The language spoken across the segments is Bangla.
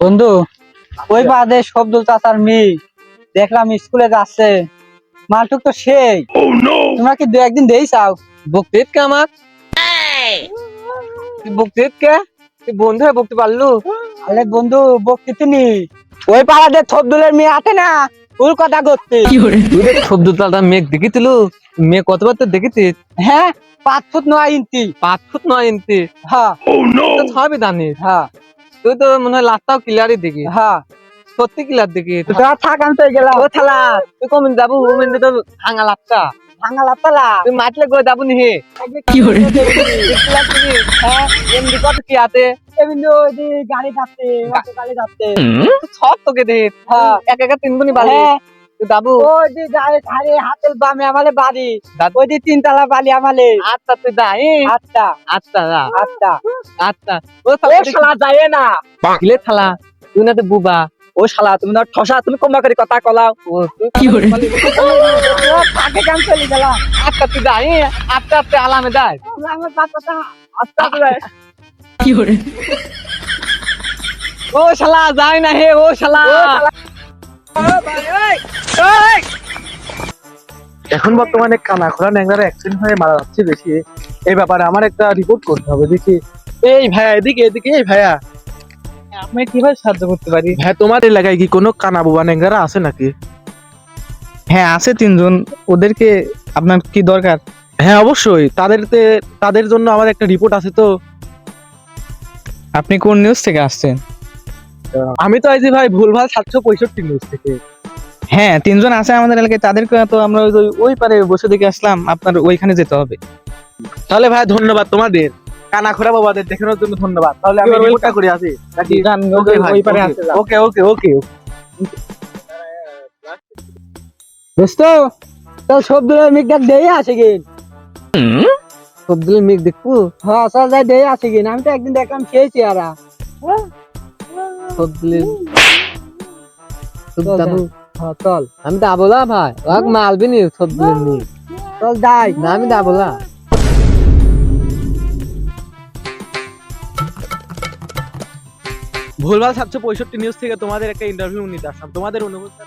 বন্ধু ওই বাদে শব্দুল চাচার মেয়ে। দেখলাম স্কুলে যাচ্ছে। মালটুক তো সেই। তোমরা কি দু একদিন দেই চাও? বকতিত কে আমার? বকতিত কে? তুই বন্ধু হয়ে বকতে পারলু? আরে বন্ধু বকতে তুমি ওই পাড়াতে শব্দুলের মেয়ে আছে না? ওর কথা করতে তুই দেখ মেঘ দেখিতিলু? মেয়ে কতবার তো দেখিতিস? হ্যাঁ পাঁচ ফুট নয় ইঞ্চি। পাঁচ ফুট নয় ইঞ্চি। হ্যাঁ। তো সবই জানিস হ্যাঁ। তুই তো মনে হয় লাস্টটাও ক্লিয়ারই দেখি। হ্যাঁ। সত্যি ক্লিয়ার দেখি। থাক আমি তো গেলাম। ও থালা তুই কমিন যাব? ওমিন তো ভাঙা লাস্টটা। ভাঙা লাপালা তুই মাতলে গো যাব নি হে। কি হরে হ্যাঁ এমনি কত কি আতে এমনি ওই গাড়ি যাচ্ছে গাড়ি যাচ্ছে। সব তোকে দে। হ্যাঁ। এক একা তিন গুনি বালি তুই যাব ওই যে গাড়ি ধারে হাতের বামে আমালে বাড়ি। ওই যে তিনতলা বাড়ি আমালে আচ্ছা তুই যাই আচ্ছা। আচ্ছা আচ্ছা। আচ্ছা। ও ও শালা যায় না। কিলে থালা তুই না তো বুবা। ও শালা তুমি না ঠসা তুমি কমা করে কথা কলাও। ও তুই কি করে থাকে কাম চলে গেলাম আচ্ছা তুই যাই আস্তে আস্তে আলামে যাই আমার আস্তে কি ও শালা যায় না হে ও শালা। ও শালা। এখন বর্তমানে কানা খোলা ন্যাংরার অ্যাক্সিডেন্ট হয়ে মারা যাচ্ছে বেশি। এই ব্যাপারে আমার একটা রিপোর্ট করতে হবে দেখি। এই ভাইয়া এদিকে এদিকে এই ভাইয়া। আমি কীভাবে সাহায্য করতে পারি? ভাই তোমার এলাকায় কি কোনো কানা বুবা ন্যাংরা আছে নাকি? হ্যাঁ আছে তিনজন। ওদেরকে আপনার কি দরকার? হ্যাঁ অবশ্যই। তাদের তাদের জন্য আমার একটা রিপোর্ট আছে তো। আপনি কোন নিউজ থেকে আসছেন? আমি তো আইছি ভাই ভুলভাল সাতশো পঁয়ষট্টি নিউজ থেকে। হ্যাঁ তিনজন আছে আমাদের এলাকায় তাদেরকে তো আমরা ওই ওই পারে বসে দেখে আসলাম আপনার ওইখানে যেতে হবে। তাহলে ভাই ধন্যবাদ তোমাদের। কানা খোরা বাবাদের দেখানোর জন্য ধন্যবাদ। তাহলে আমি রিপোর্টটা করে আসি। নাকি? ওকে ওই- ভাই ওই পারে আছে, যান। ওকে ওকে ওকে দোস্ত তো শব্দুলের মিক দেখ দেই আছে কিন সবদিল মেঘ দেখব হ্যাঁ চল যাই দেই আছে কিন আমি তো একদিন দেখলাম সেই চেহারা সবদিল চল যাব। হ্যাঁ চল। আমি দাবলা ভাই। ওকে মালবি নি সবদিল নি চল যাই। না আমি দাবলা। ভুলভাল সাতশো পঁয়ষট্টি নিউজ থেকে তোমাদের একটা ইন্টারভিউ নিতে আসলাম। তোমাদের অনুভূতি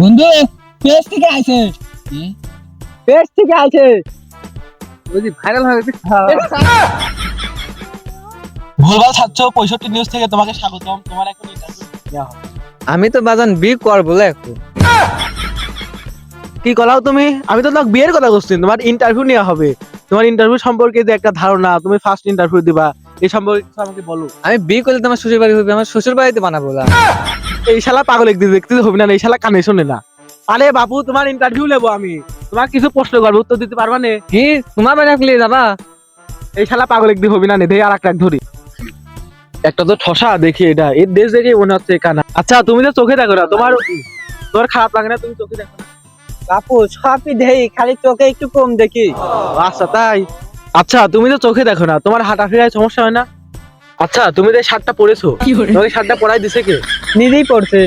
বন্ধু পেজ থেকে আইছে। পেজ থেকে আইছে। বুঝি ভাইরাল হয়ে গেছে। হ্যাঁ। ভুলভাল সাতশো পঁয়ষট্টি নিউজ থেকে তোমাকে স্বাগতম। তোমার এখন ইন্টারভিউ নেওয়া হবে। আমি তো বাজান বি কর বলে কি করাও তুমি? আমি তো তোমাকে বিয়ের কথা বলছি তোমার ইন্টারভিউ নেওয়া হবে। তোমার ইন্টারভিউ সম্পর্কে যে একটা ধারণা তুমি ফার্স্ট ইন্টারভিউ দিবা এই সম্পর্কে আমাকে বলো। আমি বি করলে তোমার শ্বশুর বাড়ি হবে আমার শ্বশুর বাড়িতে বানাবো না। এই শালা পাগল একদিন দেখতে হবে না এই শালা কানে শোনে না। আরে বাবু তোমার ইন্টারভিউ নেব আমি। তোমার কিছু প্রশ্ন করব উত্তর দিতে পারবা না? কি? তোমার বাড়ি আসলে যাবা? এই শালা পাগল একদিন হবি না নেই আর একটা ধরি। একটা তো ঠসা দেখি এটা। এর দেশ দেখে মনে হচ্ছে কানা আচ্ছা তুমি তো চোখে দেখো না তোমার তোমার খারাপ লাগে না তুমি চোখে দেখো না? বাপু সবই দেই খালি চোখে একটু কম দেখি। আচ্ছা তাই? আচ্ছা তুমি তো চোখে দেখো না তোমার হাঁটা ফেরায় সমস্যা হয় না? আচ্ছা তুমি যে শার্টটা পরেছো। তোমাকে শার্টটা পরাই দিছে কে? নিজেই পড়ছে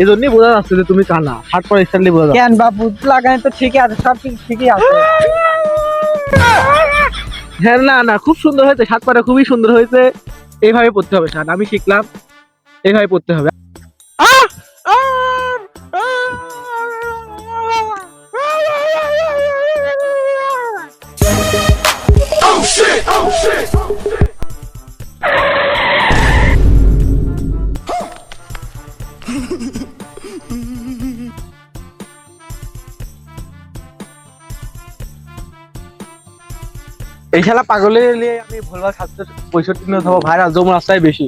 এই জন্যই বোঝা যাচ্ছে যে তুমি কানা। শার্ট পরে স্টাইলে বোঝা যাচ্ছে। কেন বাপু লাগানি তো ঠিকই আছে সব ঠিকই আছে। হ্যাঁ না না খুব সুন্দর হয়েছে শার্ট পরা খুবই সুন্দর হয়েছে। এইভাবে পড়তে হবে স্যার আমি শিখলাম এইভাবে পড়তে হবে। এই খেলা পাগলে আমি ভুলবার সাতশো পঁয়ষট্টি হব ভাইরাল রাস্তায় বেশি।